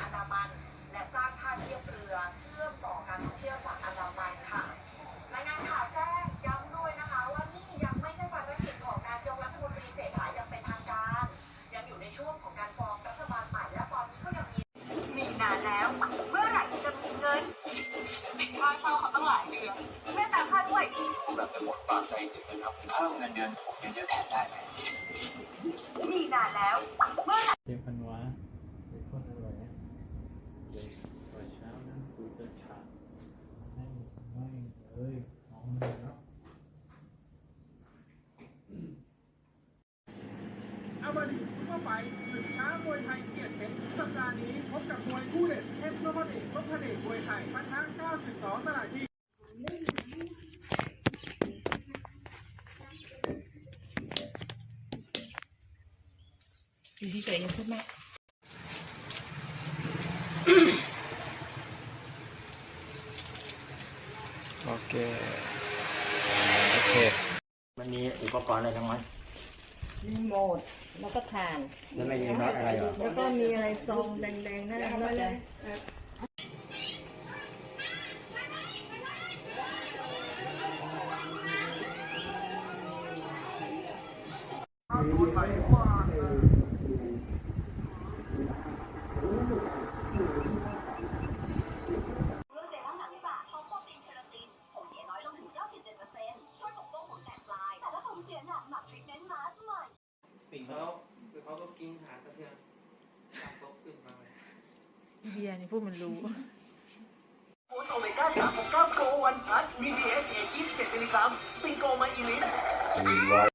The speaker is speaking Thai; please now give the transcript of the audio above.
อันดามัน และสร้างท่าเทียบเรือเชื่อมต่อการท่องเที่ยวฝั่งอันดามันค่ะรายงานข่าวแจ้งย้ำด้วยนะคะ ว่านี่ยังไม่ใช่ภารกิจของนายกรัฐมนตรีเศรษฐาอย่างเป็นทางการ ยังอยู่ในช่วงของการฟอร์มรัฐบาลใหม่และตอนนี้ก็ยังมีมีนานแล้ว เมื่อไหร่จะมีเงินติดค่าเช่าเขาตั้งหลายเดือนแม่ตามค่าด้วยแบบเป็นหมดปากใจจริงๆนะครับเพิ่มเงินเดือนผมเยอะๆแทนได้ไหมมีนานแล้วเมื่อไหร่เต็มพันวะเบคอนอร่อยนะเดี๋ยวตอนเช้านะกูจะฉาไม่ไม่เลยมองเลยเนาะ อาบดีซุปเปอร์ไฟท์ศึกช้ามวยไทยเกียรติเพชรสัปดาห์ นี้พบกับมวยคู่เด็ดเทพนพเดชนพเดชมวยไทยปะทะ92ตลาดที่อยู่ที่เฉยยังพูดมากโอเค โอเค มันมีอุปกรณ์อะไรทั้งนั้น รีโมทแล้วก็ทาน แล้วไม่มีน็อตอะไรเหรอ แล้วก็มีอะไรซองแดงๆนั่นแหละ ปิ่นเขาคือเขาก็กินหากระเทียมจับก็ขึ้นมาเลยเบียร์นี่พูดมันรู้โอสโอเมก้าสามหกเก้าโควันพลัสมีดีเอสเอ็กซ์เบเจ็ดมิลลิกรัมสปิงโกมาอีลิท